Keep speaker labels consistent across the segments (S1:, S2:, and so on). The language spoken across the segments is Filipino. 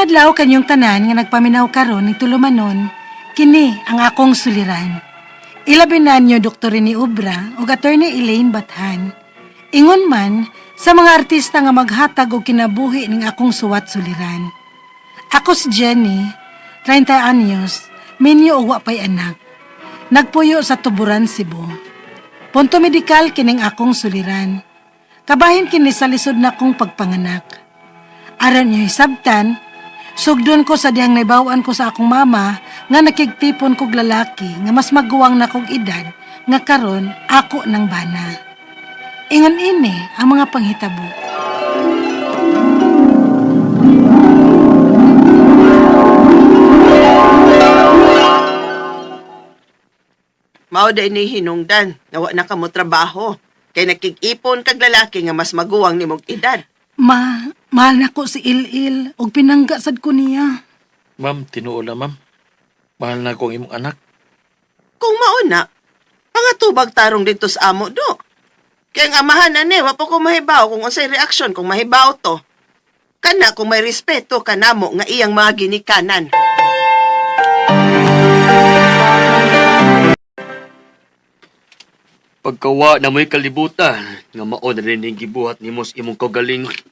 S1: Maayong adlaw kanyong tanan nga nagpaminaw karon ni tulumanon, kini ang akong suliran. Ilabi na niyo Dr. ni Ubra ug Attorney Elaine Bathan. Ingon man sa mga artista nga maghatag og kinabuhi ning akong suwat suliran. Ako si Jenny, 30 anyos, minyo og wa pay anak. Nagpuyo sa Tuburan, Cebu. Punto medikal kining akong suliran. Kabahin kini sa lisod na kong pagpanganak. Aron niyo hisabtan, sugdon ko sa diyang naibawaan ko sa akong mama nga nakigtipon kog lalaki nga mas maguwang na kog edad nga karon ako ng bana. Ingon ini ang mga panghitabo.
S2: Mao da ini hinungdan, nawa na ka mo trabaho. Kay nakikipon kag lalaki nga mas maguwang nimong edad.
S1: Ma, mahal na ko si Il-Il ug pinangga sad ko niya.
S3: Ma'am, tinuo na ma'am. Mahal na akong imong anak.
S2: Kung mauna, pangatubag tarong dito sa amo do. Kaya ang amahan na ni, wa pa ko mahibaw kung unsay reaksyon kung mahibaw to. Kana kung may respeto kanamo nga iyang mga ginikanan.
S3: Pagkawa na mo'y kalibutan, nga mao na rin ang gibuhat ni mos imong kagalingon.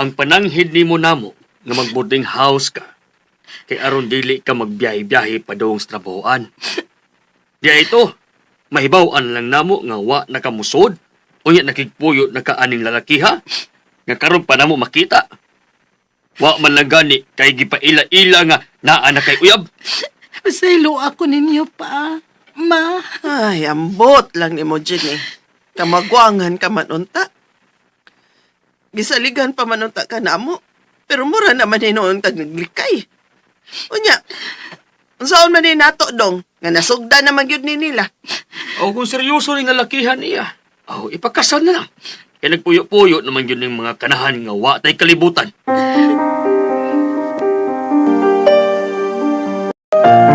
S3: Ang pananghid ni mo namo, nga mag-boarding house ka, kay aron dili ka magbiyahe-biyahe pa doong sa trabahoan. Diya ito, mahibawaan lang namo nga wa nakamusod, unya nakigpuyo na kaaning lalakiha, nga karon pa namo makita. Wa man lang gani, kay gipaila-ila nga naa na kay uyab.
S1: Pasaylo ako ninyo pa. Ma,
S2: Ay, ambot lang ni mo, Jenny. Kamagwangan ka manunta. Gisaligan pa manunta ka na mo. Pero mura naman ni noon kag naglikay. Unya, unsaon man ni nato dong, nga nasugda naman yun ni nila.
S3: O kung seryoso rin lalakihan niya, o ipakasal na lang. Kaya nagpuyo-puyo naman yun ng mga kanahan nga wa tay kalibutan.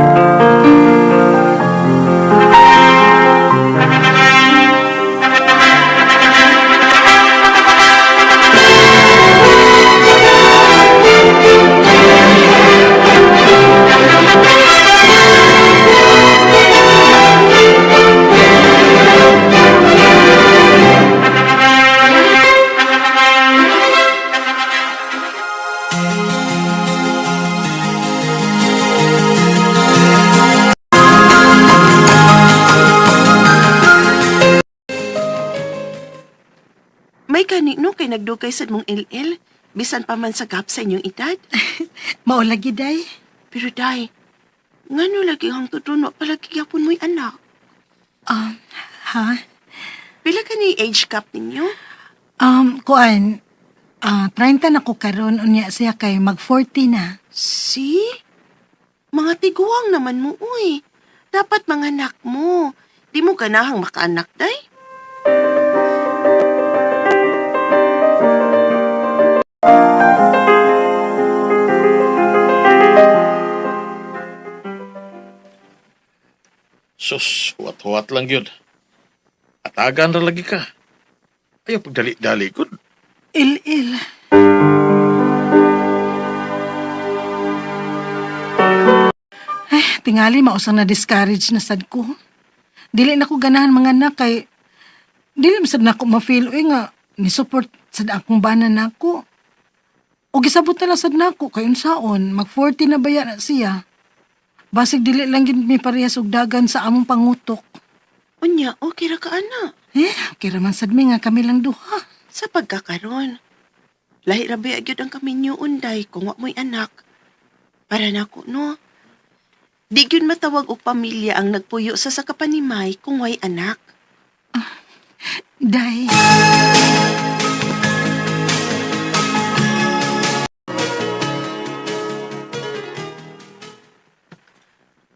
S2: nagdugay sa mong LL, bisan pa man sa gap sa inyong edad.
S1: maulagi day.
S2: Pero day, ngano lagi ang tutuno palagi yapon mo'y anak.
S1: Um, ha?
S2: Pila ka ni age cap ninyo?
S1: Um, kuan, ah 30 na ko karon unya siya kay mag 40 na.
S2: Si? Mga tiguang naman mo, uy. Dapat mga anak mo. Di mo ganahang makaanak, day?
S3: Sus, huwat-huwat lang yun. Atagan ra lagi ka. Ayaw pagdali-dali ko.
S1: Il-il. Eh, tingali mausang na discourage na sad ko. Dili na ko ganahan mga anak kay dili masad na ako ma-feel uy nga ni support sad akong bana nako. O gisabot na lang sad nako kay unsaon mag 40 na baya na siya. Basig dili lang gid mi parehas og dagan sa among pangutok.
S2: Unya, okay ra ka, anak.
S1: Eh, kira man sad mi nga kami lang duha.
S2: Sa pagkakaroon. Lahi rabi agyod ang kami niyo unday kung wa mo'y anak. Para nako, no? Di gyud matawag og pamilya ang nagpuyo sa sakapanimay kung way anak.
S1: Day.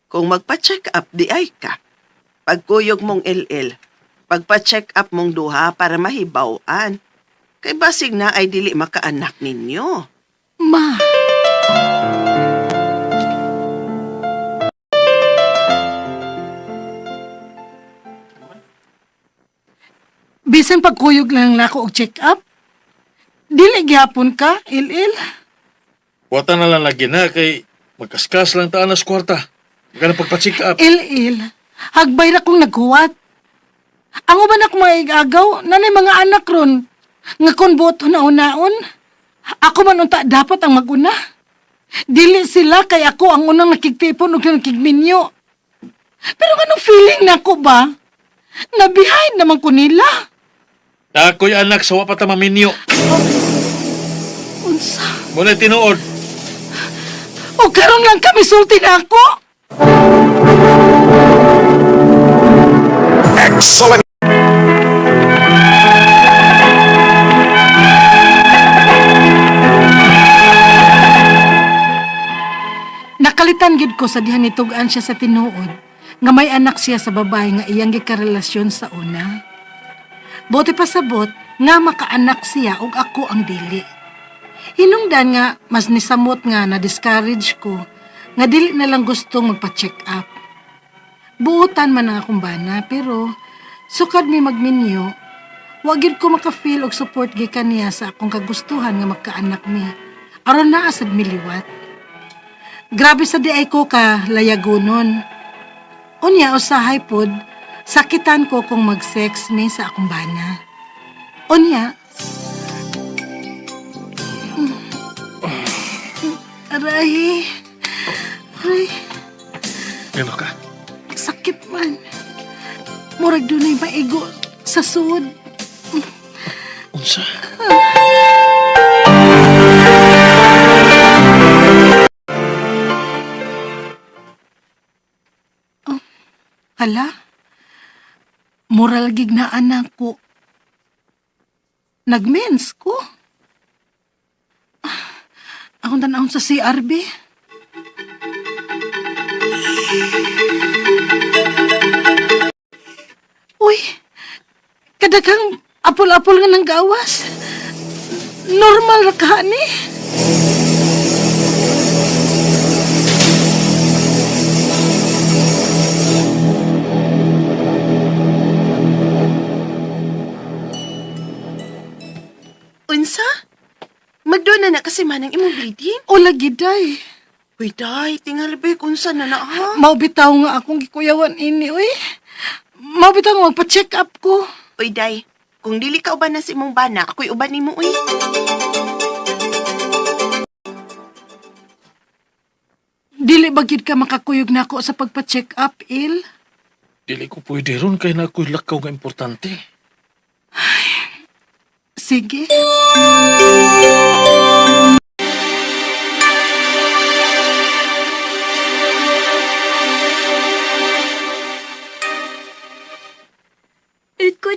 S2: Kung magpa-check up, di ay ka. Pagkuyog mong LL, pagpa-check up mong duha para mahibawaan. Kay basig na ay dili makaanak ninyo.
S1: Ma. Bisan pagkuyog lang nako og check up. Dili gyapon ka, il-il.
S4: Wata na lang lagi na kay magkaskas lang taan na sa kwarta. Magkana pagpa-check up.
S1: Il-il, hagbay na kong naghuwat. Ang uban ako mga igagaw, nanay mga anak ron, nga kon boto na unaon. Ako man unta dapat ang maguna. Dili sila kay ako ang unang nakigtipon ug nakigminyo. Pero anong feeling na ako ba? Na behind naman ko nila.
S4: Na ako'y anak sa wapata maminyo.
S1: Unsa?
S4: Muna tinuod.
S1: O karon lang kami sulti na ako.
S5: Excellent.
S1: Nakalitan gid ko sa diha nitugan siya sa tinuod nga may anak siya sa babae nga iyang gikarelasyon sa una. Buti pa sabot nga makaanak siya ug ako ang dili. Hinungdan nga mas nisamot nga na discourage ko nga dili na lang gustong magpa-check up. Buutan man ang akong bana pero sukad mi magminyo wa gid ko maka-feel og support gikan niya sa akong kagustuhan nga magkaanak mi. aron naa sad miliwat. Grabe sa di ay ko ka layagunon. Unya usahay pod, sakitan ko kung mag-sex me sa akong bana. Unya, Aray, aray,
S4: Ano ka?
S1: sakit man. Murag dunay maigo sa sud.
S4: Unsa?
S1: Hala, moral gig na anak ko. Nagmens ko. Ah, Akong tanahon sa CRB. Uy, kadagang apol-apol nga ng gawas. Normal ra ka ni.
S2: Unsa? Magdoon na na kasi manang imong bleeding.
S1: O lagi day.
S2: Uy, day, tingali ba kunsa na na ha?
S1: Maubitaw nga akong gikuyawan ini, uy. Maubitaw nga magpa-check up ko.
S2: Uy, day, kung dili ka uban na si imong bana, ako'y uban nimo uy.
S1: Dili bagid ka makakuyog na ako sa pagpa-check up, Il.
S4: Dili ko pwede ron kay na ako'y lakaw nga importante.
S1: Sige.
S6: It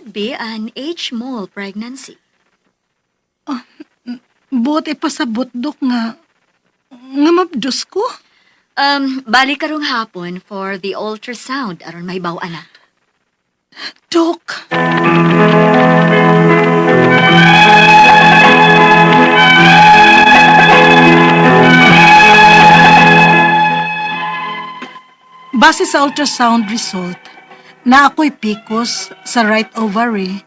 S6: could be an H-mole pregnancy.
S1: Buti pa sa butdok nga nga mabdos ko.
S6: Um, balik karong hapon for the ultrasound aron may baw anak.
S1: Dok. Base sa ultrasound result, na ako'y pikos sa right ovary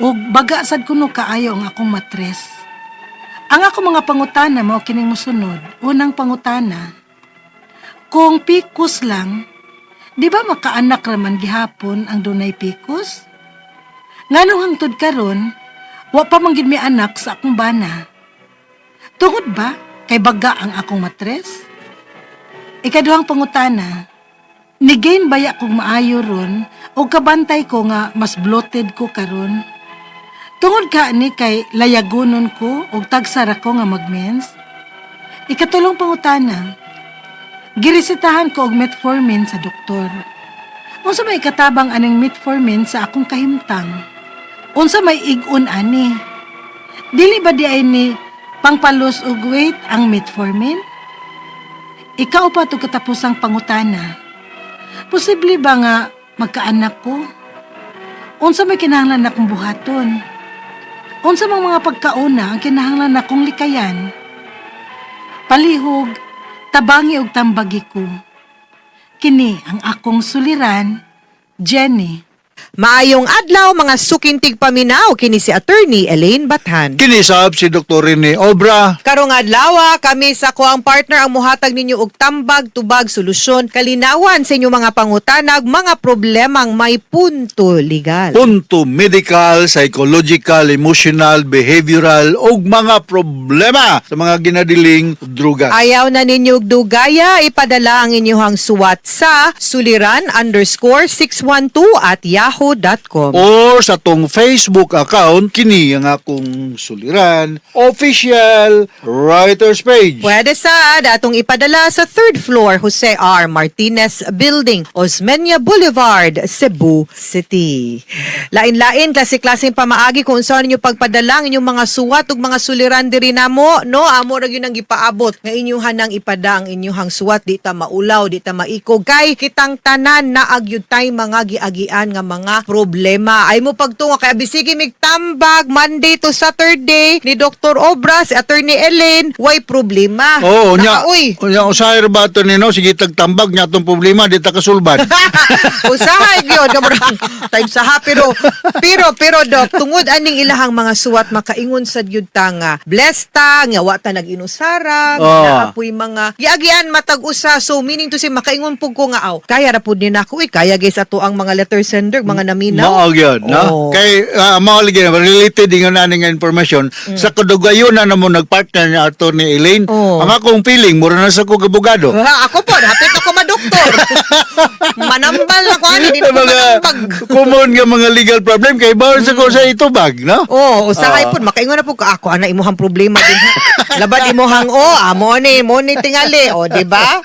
S1: ug baga sad kuno kaayo ang akong matres. Ang ako mga pangutana mao kining mosunod. Unang pangutana, kung pikos lang, Di ba makaanak raman gihapon ang dunay pikos? Nganong hangtod karon, wa pa man mi anak sa akong bana. Tungod ba kay baga ang akong matres? Ikaduhang pangutana, nigain baya kong maayo ron o kabantay ko nga mas bloated ko karon? Tungod ka ni kay layagonon ko o tagsara ko nga magmens? Ikatulong pangutana, Girisitahan ko og metformin sa doktor. Unsa may katabang aning metformin sa akong kahimtang? Unsa may igon ani? Dili ba di ay ni pangpalos og weight ang metformin? Ikaw pa to katapusang pangutana. Posible ba nga magkaanak ko? Unsa may kinahanglan akong buhaton? Unsa mang mga pagkauna ang kinahanglan akong likayan? Palihog, tabangi og tambagi ko. Kini ang akong suliran, Jenny
S5: Maayong adlaw mga sukintig paminaw kini si attorney Elaine Bathan.
S7: Kinisab si Dr. Rene Obra.
S5: Karong adlaw kami sa kuang partner ang muhatag ninyo og tambag tubag solusyon kalinawan sa inyo mga pangutanag mga problemang may punto legal.
S7: Punto medical, psychological, emotional, behavioral o mga problema sa mga ginadiling druga.
S5: Ayaw na ninyo og dugaya, ipadala ang inyong suwat sa suliran underscore 612 at yahoo.com.
S7: Or sa tong Facebook account, kini ang akong suliran, official writer's page.
S5: Pwede sa datong ipadala sa third floor Jose R. Martinez Building, Osmeña Boulevard, Cebu City. Lain-lain, klase-klaseng pamaagi kung saan ninyo pagpadala ang inyong mga suwat ug mga suliran diri namo, no? Amo ra gyud ang ipaabot nga inyong hanang ipada ang inyong suwat di ta maulaw, di ta maikog kay kitang tanan na agyud tay mga giagian nga mga problema. Ay mo pagtungo kay bisigi mig tambag Monday to Saturday ni Dr. Obra si Attorney Elaine, way problema.
S7: Oo, nya.
S5: Naka, uy.
S7: Nya usahay ba ito nino sige tagtambag nya tong problema di ta kasulban.
S5: Usahay gyud time sa ha pero pero pero dok tungod aning ilahang mga suwat makaingon sa gyud ta nga blessed ta nga wa ta nag-inusara
S7: Oh.
S5: naapoy mga giagian matag usa so meaning to say makaingon pug ko nga aw kaya ra pud ni nako uy kaya guys ato ang mga letter sender mga naminaw
S7: Mao gyud, no?
S5: Oo.
S7: Kay uh, mao lagi related dingon na nga information sa kadugayon na namo nagpartner ni Attorney Elaine.
S5: Oo.
S7: Ang akong feeling mura na sa ko abogado.
S5: Ako po, hapit ako madoktor. Manambal ako, di na ko
S7: mga
S5: manambag.
S7: common nga mga legal problem kay bawal sa ko sa itubag, no?
S5: Oo, usahay
S7: Ah.
S5: po, makaingon na po ka ako, ana imuhang problema din ha. Laban imuhang, oh, amo ni, mo ni tingali, o, di ba?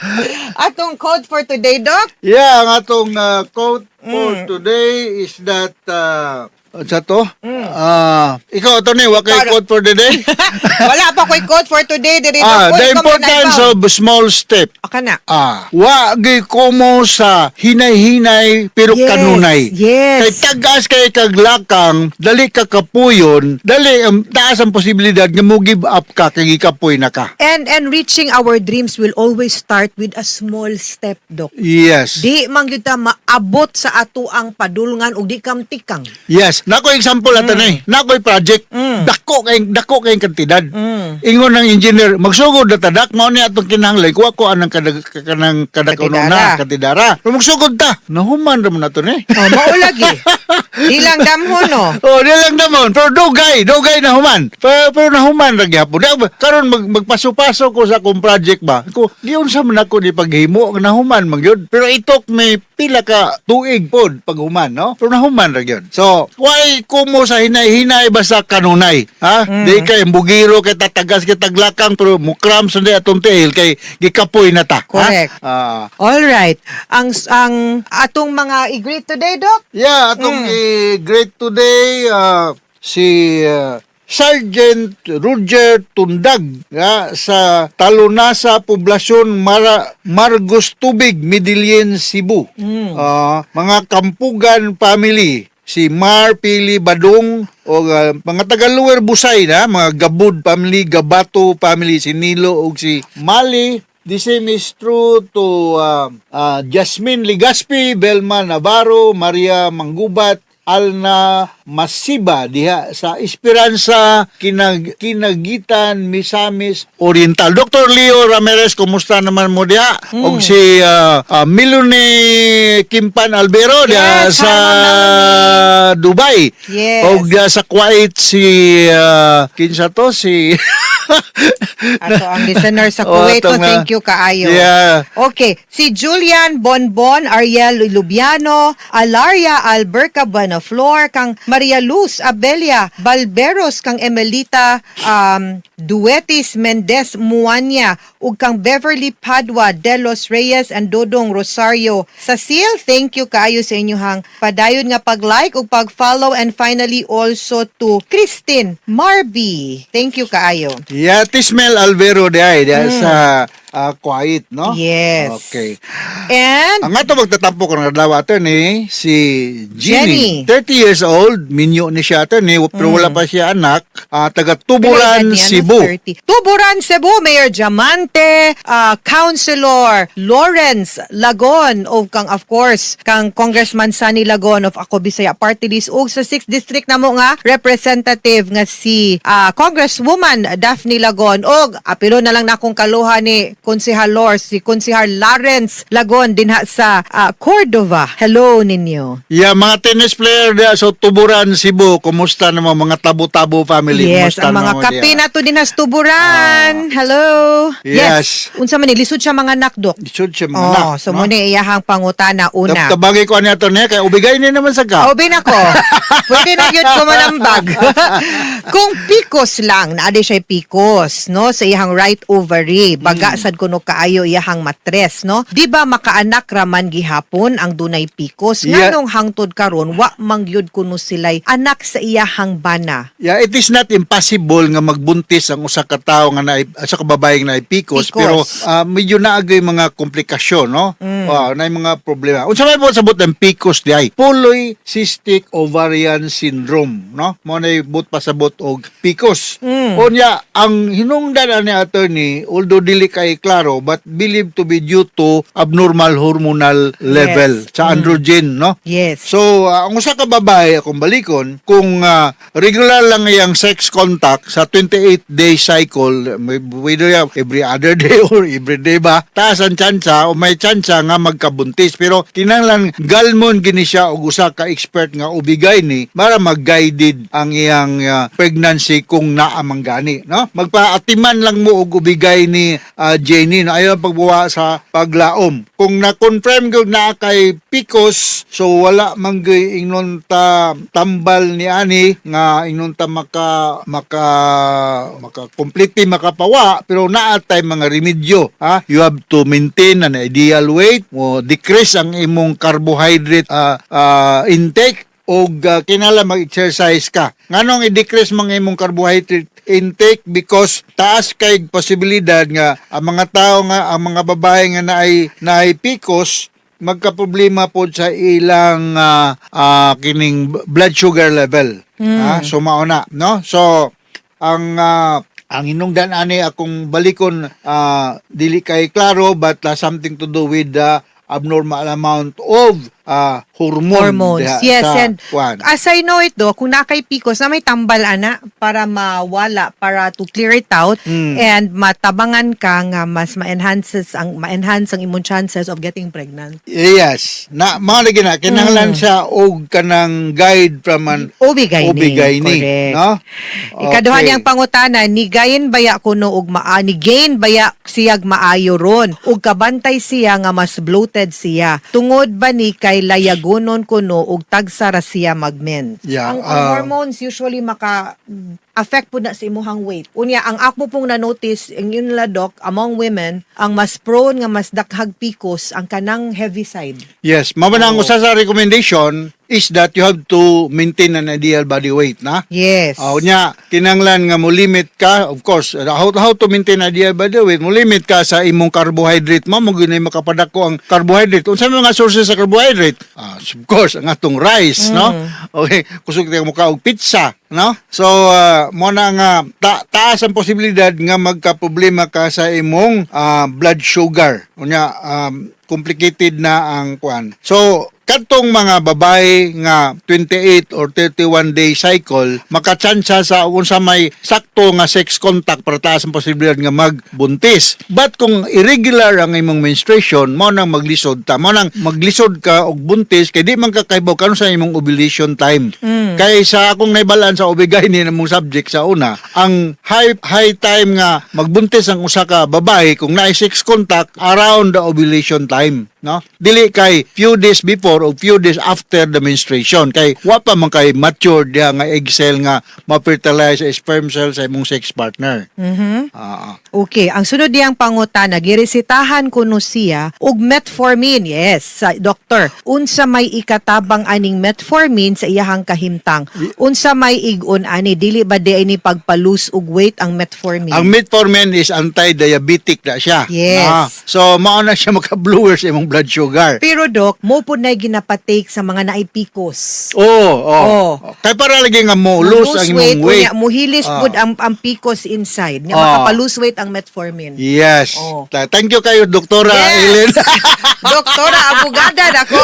S5: Atong code for today, Doc?
S7: Yeah, ang atong uh, for
S5: Mm.
S7: today is that uh, sa to? Ah, ikaw to ni wa kay quote for the day?
S5: Wala pa ko'y code for today, diri,
S7: ah, the
S5: ikaw
S7: importance of small step.
S5: Aka na.
S7: Ah, wa gi komo sa hinay-hinay pero
S5: Yes,
S7: kanunay.
S5: yes.
S7: Kay tagas kay kaglakang, dali ka kapuyon, dali um, taas ang posibilidad nga mo give up ka kay gikapoy na ka.
S5: And and reaching our dreams will always start with a small step, Doc.
S7: Yes.
S5: Di man gyud ta maabot sa ato ang padulngan ug di kam tikang.
S7: Yes, nako example ato
S5: Mm.
S7: ni. Nako project. Dako kay dako kay kantidad.
S5: Mm.
S7: Ingon ng engineer, magsugod na tadak mao ni atong kinahanglan kuha ko anang kadag kanang kadak
S5: Katidara.
S7: na katidara. Pero magsugod ta. Nahuman ra man nato ni.
S5: Oh, mao lagi. Di lang damho no.
S7: Oh, di lang naman. Pero dugay, dugay na human. Pero, pero nahuman ra gyapon. Karon mag, magpaso-paso ko sa akong project ba. Ko, giyon sa man ako ni paghimo nahuman man gyud. Pero itok may pila ka tuig pod paghuman, no? Pero nahuman ra gyud. So, why kumo sa hinay-hinay basta kanunay, ha? Di kay bugiro kay tatagas kay taglakang pero mukram sa di atong tiil kay gikapoy na ta. ha?
S5: Correct.
S7: Ah,
S5: All right. Ang ang atong mga i-greet today, Doc.
S7: Yeah, atong i-great today uh, si uh, Sergeant Roger Tundag nga sa Talunasa Poblasyon Mara, Margos Tubig, Midilien, Cebu. Ah, mga Kampugan family si Mar Pili Badong o uh, mga taga Lower Busay na mga Gabud family, Gabato family si Nilo o si Mali The same is true to uh, uh, Jasmine Ligaspi, Belma Navarro, Maria Manggubat, Alna Masiba diha sa Esperanza Kinag Kinagitan Misamis Oriental. Dr. Leo Ramirez, kumusta naman mo diha? Og si uh, uh, Milone Kimpan Albero diha
S5: Yes,
S7: sa Dubai.
S5: Yes.
S7: Og diha sa Kuwait si uh, kinsa to si
S5: Ato ang listener sa
S7: Oh,
S5: Kuwait, oh, thank you kaayo.
S7: Yeah.
S5: Okay, si Julian Bonbon, Ariel Lubiano, Alaria Alberca Buenaflor, kang Maria Luz Abelia, Balberos, kang Emelita um, Duetis Mendez Muanya, ug kang Beverly Padua, Delos Reyes, and Dodong Rosario. Sa seal, thank you kaayo sa inyong padayon nga pag-like ug pag-follow and finally also to Christine Marby. Thank you kaayo.
S7: Yeah, Tismel Alvero di ay ay sa ah, quiet, no?
S5: Yes.
S7: Okay.
S5: And
S7: Ang ato magtatampo ko ng adlaw attorney si Jenny.
S5: Jenny.
S7: 30 years old, minyo ni siya attorney, pero wala pa siya anak, ah, taga Tuburan? Cebu.
S5: 30. Tuburan, Cebu, Mayor Diamante, ah, Councilor Lawrence Lagon, o kang of course, kang Congressman Sunny Lagon of Ako Bisaya Party List, o sa 6th District na mo nga, representative nga si ah, Congresswoman Daphne Lagon, o apilo na lang na akong kaluha ni Konsehal Lor, si Konsehal Lawrence Lagon, dinha sa ah, Cordova. Hello ninyo.
S7: Yeah, mga tennis player dia so Tuburan, Cebu, kumusta naman mga tabo-tabo family?
S5: Yes,
S7: Kumusta
S5: ang mga
S7: diya?
S5: na to din has tuburan. Hello.
S7: Yes.
S5: Unsa man ni lisod siya mga nakdok.
S7: Isod siya mga
S5: Oh,
S7: anak,
S5: so
S7: no?
S5: muna iyahang pangutana una.
S7: Tab- Tabagay ko niya to niya, kaya ubigay niya naman sa ka.
S5: Obi na ko. Pwede na yun ko manambag. Kung pikos lang, naadi siya pikos, no? Sa iyang right ovary, baga sad kuno kaayo iyahang matres, no? Di ba makaanak raman gihapon ang dunay pikos?
S7: Yeah.
S5: Nganong hangtod karon wa mangyud kuno silay anak sa iyahang bana.
S7: Yeah, it is not impossible nga magbuntis ang usa ka tawo nga naay sa kababaeng naay PCOS,
S5: PCOS.
S7: pero ah, medyo naagay mga komplikasyon no.
S5: Mm.
S7: Wow, naay mga problema. Unsa may po sabot ng PCOS di ay polycystic ovarian syndrome no. Mo na but pasabot og PCOS.
S5: Mm.
S7: Unya ang hinungdan ani attorney although dili kay klaro but believed to be due to abnormal hormonal level
S5: Yes.
S7: sa androgen no.
S5: Yes.
S7: So, uh, ang usa ka babae akong balikon, kung uh, regular lang iyang sex contact sa 28-day cycle, may- whether every other day or every day ba, taas ang tsansa o may tsansa nga magkabuntis. Pero kinanglan galmon gini siya og usa ka expert nga ubigay ni para mag-guided ang iyang uh, pregnancy kung naa man gani, no? Magpaatiman lang mo og ubigay ni uh, Jenny na ayaw pagbuwa sa paglaom. Kung na-confirm gyud na kay PCOS, so wala man gyud ingnon ta tambal ni ani nga ingnon ta maka maka maka completely makapawa pero naa tay mga remedyo ha you have to maintain an ideal weight mo decrease ang imong carbohydrate ah, ah, intake og uh, kinala mag-exercise ka. Nganong i-decrease mga imong carbohydrate intake because taas kay posibilidad nga ang mga tao nga ang mga babae nga naay naay PCOS magka-problema po sa ilang ah, ah, kining blood sugar level. Ha? So mauna, no? So ang ah, ang hinungdan ani akong balikon ah, dili kay klaro but ah, something to do with the abnormal amount of ah, hormone
S5: hormones.
S7: diha
S5: Yes,
S7: sa
S5: and
S7: kwan.
S5: as I know it do, kung nakay PCOS na may tambal ana para mawala, para to clear it out
S7: Mm.
S5: and matabangan ka nga mas ma-enhances ang ma-enhance ang immune chances of getting pregnant.
S7: Yes. Na mga na kinahanglan siya og kanang guide from an
S5: ni, Correct.
S7: no?
S5: Ikaduha
S7: Okay.
S5: niyang pangutana, ni gayin baya kuno og maa, ni gain baya siyag maayo ron, ug kabantay siya nga mas bloated siya. Tungod ba ni kay layagonon kuno ug tagsa ra siya magmen.
S7: Yeah,
S5: ang, ang
S7: um,
S5: hormones usually maka affect po na sa imuhang weight. Unya, ang ako pong na-notice, ang yun la doc, among women, ang mas prone nga mas dakhag pikos, ang kanang heavy side.
S7: Yes, mao man ang
S5: Oo.
S7: usa sa recommendation is that you have to maintain an ideal body weight na.
S5: Yes.
S7: Oh, nya kinanglan nga mo limit ka of course uh, how, how to maintain ideal body weight? Mo limit ka sa imong carbohydrate mo mo ginay makapadako ang carbohydrate. Unsa may mga sources sa carbohydrate Ah, of course ang atong rice no? Okay kusog mo ka og pizza no? So uh, mo na nga ta- taas ang posibilidad nga magka-problema ka sa imong ah, blood sugar. Unya um, complicated na ang kuan so katong mga babae nga 28 or 31 day cycle makatsansa sa unsa may sakto nga sex contact para taas ang posibilidad nga magbuntis. But kung irregular ang imong menstruation mo nang maglisod ta mo nang maglisod ka og buntis kay di man ka kaibaw sa imong ovulation time. Kay sa akong naibalaan sa ubigay ni namong subject sa una ang high high time nga magbuntis ang usa ka babae kung naay sex contact around the ovulation time no dili kay few days before o few days after the menstruation kay wa pa man kay mature diha nga egg cell nga ma-fertilize sperm cell sa imong sex partner
S5: Mhm.
S7: ah
S5: Okay, ang sunod diyang pangutana, giresitahan kuno siya og metformin. Yes, sa doktor. Unsa may ikatabang aning metformin sa iyahang kahimtang? Unsa may igon ani dili ba di ni pagpalus og weight ang metformin?
S7: ang metformin is anti-diabetic na siya
S5: Yes.
S7: Ah, so mao na siya maka-blower sa imong blood sugar
S5: Pero dok, mo po na ginapatake sa mga naipikos.
S7: Oh, oh.
S5: Oh.
S7: Kay para lagi nga mo lose ang imong weight.
S5: unya, muhilis
S7: Ah.
S5: pud ang, ang picos inside. Nga
S7: Ah.
S5: makapalose weight ang metformin.
S7: Yes.
S5: Oh.
S7: Thank you kayo, Doktora
S5: Yes!
S7: Ellen.
S5: Doktora, abogada ako.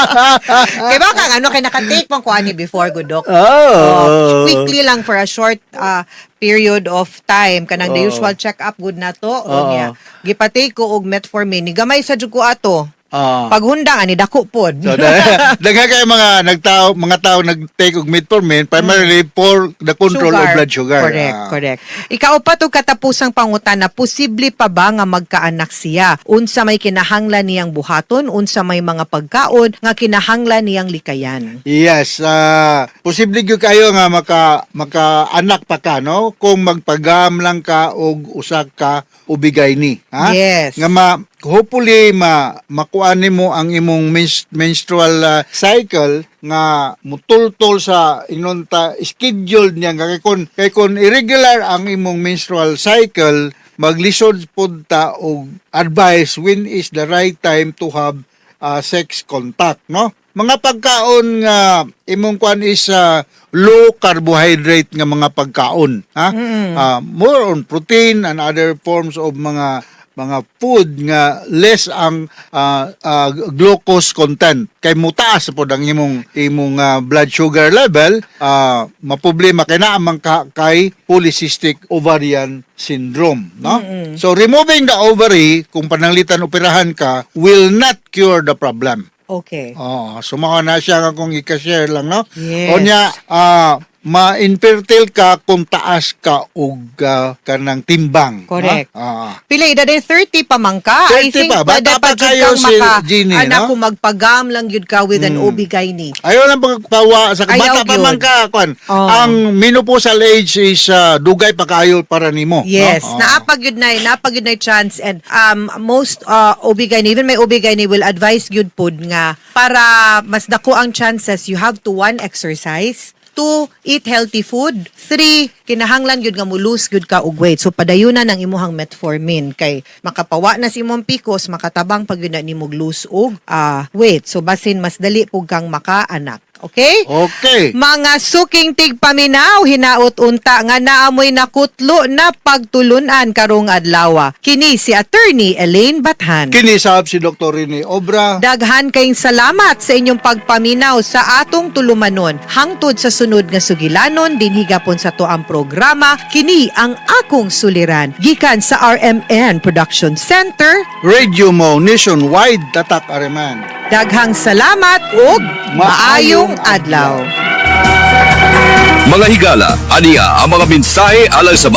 S5: kay ba kang ano, kay nakatake mo ko ani before, good doc.
S7: oh.
S5: quickly lang for a short uh, period of time. Kanang the usual check up good na to
S7: Oo.
S5: unya gipatake ko og metformin. Ni gamay sa jud ko ato
S7: Ah.
S5: paghundang ani dako pod
S7: So, da- daghan kay mga nagtao, mga tao nag-take og metformin primarily for the control of blood sugar.
S5: Correct,
S7: Ah.
S5: correct. Ikaw pa to katapusang pangutana, posible pa ba nga magkaanak siya? Unsa may kinahanglan niyang buhaton, unsa may mga pagkaon nga kinahanglan niyang likayan.
S7: Yes, ah posible gyud kayo nga maka maka-anak pa ka no kung magpagam lang ka og usa ka ubigay ni, ha?
S5: Yes.
S7: Nga ma hopefully ma makuan nimo ang imong mens- menstrual ah, cycle nga mutultol sa inon ta scheduled niya nga kay kun kay kun irregular ang imong menstrual cycle maglisod pud ta og advice when is the right time to have uh, sex contact no? Mga pagkaon nga imong kuan is uh, low carbohydrate nga mga pagkaon ha? Ah, more on protein and other forms of mga mga food nga less ang ah, ah, glucose content kay mutaas pod ang imong imong ah, blood sugar level ah maproblema kay naa man ka kay polycystic ovarian syndrome no so removing the ovary kung pananglitan operahan ka will not cure the problem
S5: Okay.
S7: Oh, sumawa na siya kung i-share lang, no?
S5: Yes.
S7: O niya, ah, ma-infertile ka kung taas ka og ah, kanang timbang.
S5: Correct.
S7: no? Ah.
S5: Pila edad eh, 30 pa man ka. I
S7: 30
S5: think
S7: pa. Bata
S5: pa
S7: kayo si
S5: maka,
S7: Jeannie, no?
S5: kung magpagam lang yun ka with an
S7: Hmm.
S5: OB-GYN.
S7: Ayaw lang pagpawa sa
S5: Ayaw
S7: bata pa man ka, kwan.
S5: Oh.
S7: Ang menopausal age is ah, dugay pa kayo para nimo.
S5: Yes,
S7: no? Oh.
S5: naapag yun na, naapag yun na chance and um, most uh, OB-GYN, even may OB-GYN will advise yun pod nga para mas dako ang chances you have to one, exercise, Two, eat healthy food. Three, kinahanglan yun nga mulus gyud ka og weight. So padayunan ang imuhang metformin kay makapawa na si imong PCOS, makatabang pag yun na nimog lose og ah, weight. So basin mas dali pug kang makaanak. Okay?
S7: Okay.
S5: Mga suking tigpaminaw, hinaot unta nga naamoy nakutlo na pagtulunan karong adlaw. Kini si Attorney Elaine Bathan.
S7: Kinisab si Dr. Rene Obra.
S5: Daghan kayong salamat sa inyong pagpaminaw sa atong tulumanon. Hangtod sa sunod nga sugilanon, dinhigapon sa to ang programa, kini ang akong suliran. Gikan sa RMN Production Center,
S7: Radio Mo Nationwide Tatak Areman.
S5: daghang salamat ug maayong adlaw.
S8: Mga higala, aniya ang mga mensahe alang sa